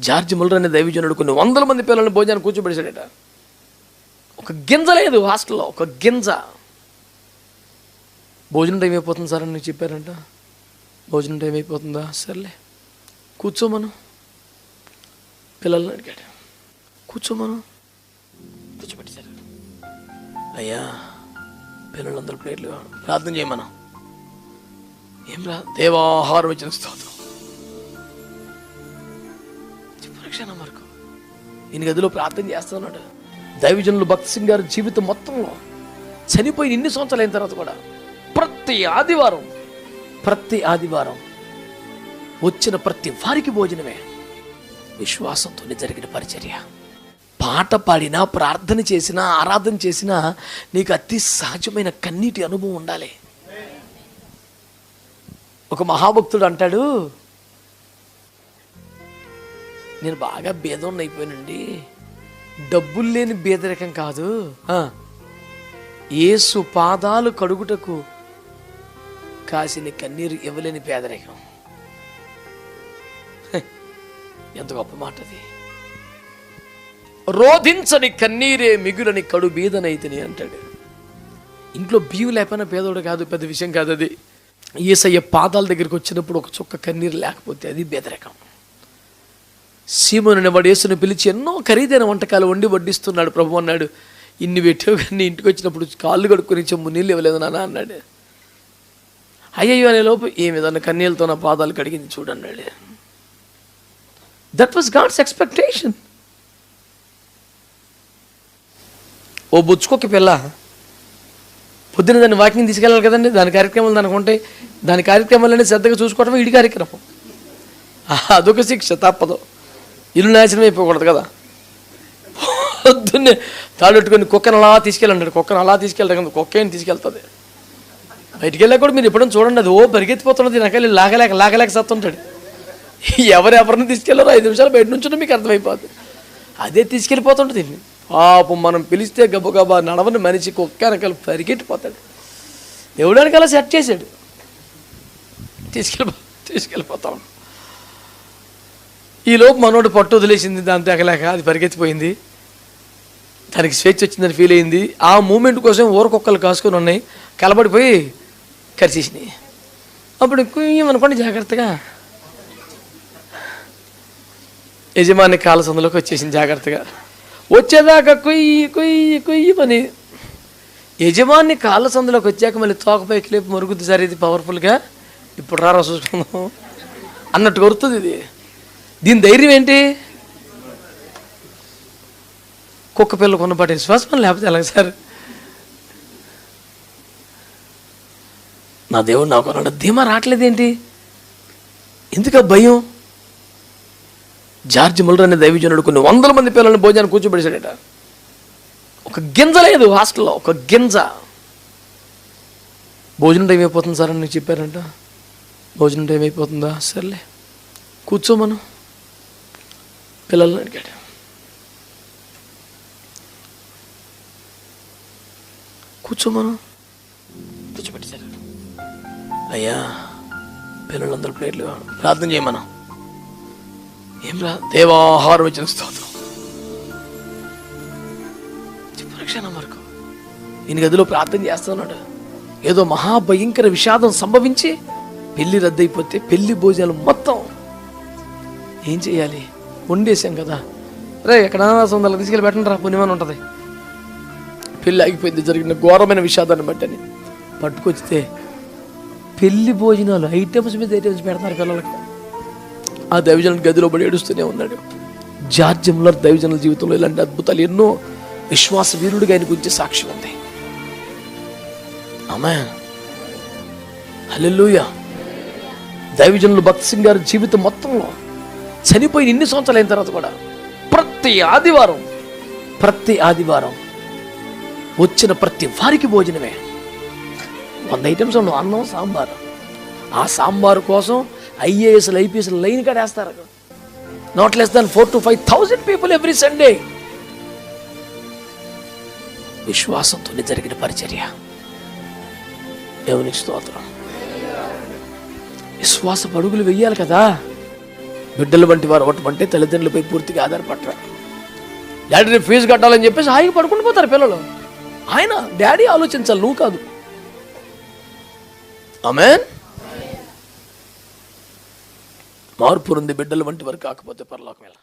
George Muller అనే దైవజనుడు కొన్ని వందల మంది పిల్లల్ని భోజనాన్ని కూర్చోబెడిశాడట ఒక గింజ లేదు హాస్టల్లో ఒక గింజ. భోజనం టైం అయిపోతుంది సార్ అని చెప్పారంట. భోజనం టైం అయిపోతుందా? సర్లే. కూర్చోమను పిల్లల్ని అడిగాడు. కూర్చోమను కూర్చోబెట్టారు అయ్యా పిల్లలందరూ ప్లేట్లు ప్రార్థన చేయమను. ఏం రా? దేవాహారం ఇచ్చిన స్తోత్రం. క్షణం వరకు. ఈయన గదిలో ప్రార్థన చేస్తున్నాడు. దైవజనులు భక్త్ సింగ్ గారి జీవితం మొత్తంలో చనిపోయిన ఇన్ని సంవత్సరాలు అయిన తర్వాత కూడా ప్రతి ఆదివారం ప్రతి ఆదివారం వచ్చిన ప్రతి వారికి భోజనమే. విశ్వాసంతోనే జరిగిన పరిచర్య. పాట పాడినా ప్రార్థన చేసినా ఆరాధన చేసినా నీకు అతి సహజమైన కన్నీటి అనుభవం ఉండాలి. ఒక మహాభక్తుడు అంటాడు నేను బాగా బేదోన్ని అయిపోయానండి. డబ్బులు లేని బేదరికం కాదు. ఏసు పాదాలు కడుగుటకు కాసిన కన్నీరు ఇవ్వలేని పేదరికం ఎంత గొప్ప మాట అది. రోధించని కన్నీరే మిగులని కడు బీదనైతిని అంటాడు. ఇంట్లో బియ్యం లేకపోయినా పేదోడు కాదు పెద్ద విషయం కాదు అది. ఏసయ్య పాదాల దగ్గరికి వచ్చినప్పుడు ఒక చుక్క కన్నీరు లేకపోతే అది బేదరికం సీమోని వాడు యేసుని పిలిచి ఎన్నో ఖరీదైన వంటకాలు వండి వడ్డిస్తున్నాడు. ప్రభు అన్నాడు ఇన్ని పెట్టావు కానీ ఇంటికి వచ్చినప్పుడు కాళ్ళు కడుక్కొని చెమ్ము నీళ్ళు ఇవ్వలేదు నాన్న అన్నాడు. అయ్యయ్యో అనే లోపు ఏమి విధంగా కన్నీళ్ళతో నా పాదాలు కడిగింది చూడన్నాడు దట్ వాస్ గాడ్స్ ఎక్స్పెక్టేషన్ ఓ బుచ్చుకోకి పిల్ల పొద్దున దాన్ని వాకింగ్ తీసుకెళ్ళాలి కదండి దాని కార్యక్రమాలు దానికి ఉంటాయి. దాని కార్యక్రమాలన్నీ శ్రద్ధగా చూసుకోవడం ఇడి కార్యక్రమం. అదొక శిక్ష తప్పదు. ఇల్లు నాశనం అయిపోకూడదు కదా. పొద్దున్నే తాడెట్టుకొని కుక్కను అలా తీసుకెళ్ళండి కుక్కను అలా తీసుకెళ్ళడం కదా కుక్క ఏం తీసుకెళ్తుంది? బయటికి వెళ్ళా కూడా మీరు ఎప్పుడైనా చూడండి అది ఓ పరిగెత్తిపోతున్నది నాకెళ్ళి లాగలేక లాగలేక సత్తుంటాడు. ఎవరెవరిని తీసుకెళ్ళారో ఐదు నిమిషాలు బయట నుంచి మీకు అర్థమైపోతుంది అదే తీసుకెళ్ళిపోతుంటుంది. దీన్ని పాపం మనం పిలిస్తే గబగబా నడవని మనిషి కుక్క వెనకాల పరిగెట్టిపోతాడు ఎవడానికి అలా సెట్ చేశాడు. తీసుకెళ్ళిపో తీసుకెళ్ళిపోతాం ఈ లోపు మనోడు పట్టు వదిలేసింది దాని ఎగలేక అది పరిగెత్తిపోయింది. దానికి స్వేచ్ఛ వచ్చిందని ఫీల్ అయింది. ఆ మూమెంట్ కోసం ఊరకొక్కలు కాసుకొని ఉన్నాయి. కలబడిపోయి కరిచేసినాయి. అప్పుడు అనుకోండి జాగ్రత్తగా? యజమాని కాలసందులోకి వచ్చేసింది జాగ్రత్తగా. వచ్చేదాకా కుయ్యి కుయ్యి కుయ్యి పని. యజమాని కాళ్ళ సందులోకి వచ్చాక మళ్ళీ తోకపైకి లేపు మరుగుద్ది సార్. ఇది పవర్ఫుల్గా ఇప్పుడు రారా చూసుకుందాం. అన్నట్టు కొరుతుంది ఇది. దీని ధైర్యం ఏంటి? కుక్క పిల్ల కొన్నపాటి విశ్వాసం లేకపోతే ఎలాగ సార్? నా దేవుడు నాకు అన్నాడు ధీమా రావట్లేదేంటి ఎందుకు భయం? జార్జ్ ముల్లర్ అనే దైవజనుడు కొన్ని వందల మంది పిల్లల్ని భోజనాన్ని కూర్చోబెడిచాడట ఒక గింజ లేదు హాస్టల్లో ఒక గింజ. భోజనం టైం అయిపోతుంది సార్ అని చెప్పారంట. భోజనం టైం అయిపోతుందా? సర్లే. కూర్చోమను పిల్లల్ని అడిగాడు. కూర్చోమను కూర్చోబెట్టేశారు. అయ్యా పిల్లలందరూ ప్లేట్లు ప్రార్థన చేయమను ఏం రా దేవాహారం ఇచ్చిన స్తోత్రం. పరీక్షణ వరకు ఈయన గదిలో ప్రార్థన చేస్తున్నాడు ఏదో మహాభయంకర విషాదం సంభవించి పెళ్ళి రద్దయిపోతే పెళ్ళి భోజనాలు మొత్తం ఏం చేయాలి? వండేసాం కదా. రే ఎక్కడ సొందలు తీసుకెళ్ళి పెట్టండి రా పుణ్యమని ఉంటుంది. పెళ్ళి ఆగిపోయింది జరిగిన ఘోరమైన విషాదాన్ని బట్టని. పట్టుకొచ్చితే పెళ్ళి భోజనాలు ఐటమ్స్ మీద ఐటమ్స్ పెడతారు పిల్లలకి. ఆ దైవజనుల గదిలో పడి ఏడుస్తూనే ఉన్నాడు. జార్జ్ ముల్లర్ దైవజనుల జీవితంలో ఇలాంటి అద్భుతాలు ఎన్నో విశ్వాస వీరుడిగా ఆయన గురించి సాక్షి ఉంది. ఆమె హలో దైవజనులు భక్త్ సింగ్ గారి జీవితం మొత్తంలో చనిపోయిన ఇన్ని సంవత్సరాలు అయిన తర్వాత కూడా ప్రతి ఆదివారం ప్రతి ఆదివారం వచ్చిన ప్రతి వారికి భోజనమే. వంద ఐటమ్స్ ఉండవు అన్నం సాంబారు. ఆ సాంబారు కోసం ఐఏఎస్లు ఐపీఎస్లు లైన్ కడేస్తారు అక్కడ. Not less than four to five thousand people every Sunday విశ్వాసంతో జరిగిన పరిచర్య. దేవునికి స్తోత్రం. విశ్వాస పడుగులు వెయ్యాలి కదా? బిడ్డలు వంటి వారు అవ్వటం అంటే తల్లిదండ్రులపై పూర్తిగా ఆధారపడతారు. డాడీ రేపు ఫీజు కట్టాలని చెప్పేసి హాయిగా పడుకుంటూ పోతారు పిల్లలు. ఆయన డాడీ ఆలోచించాలి నువ్వు కాదు. ఆమెన్ మార్పు ఉంది బిడ్డలు వంటి వారు కాకపోతే పరలోకం ఎలా?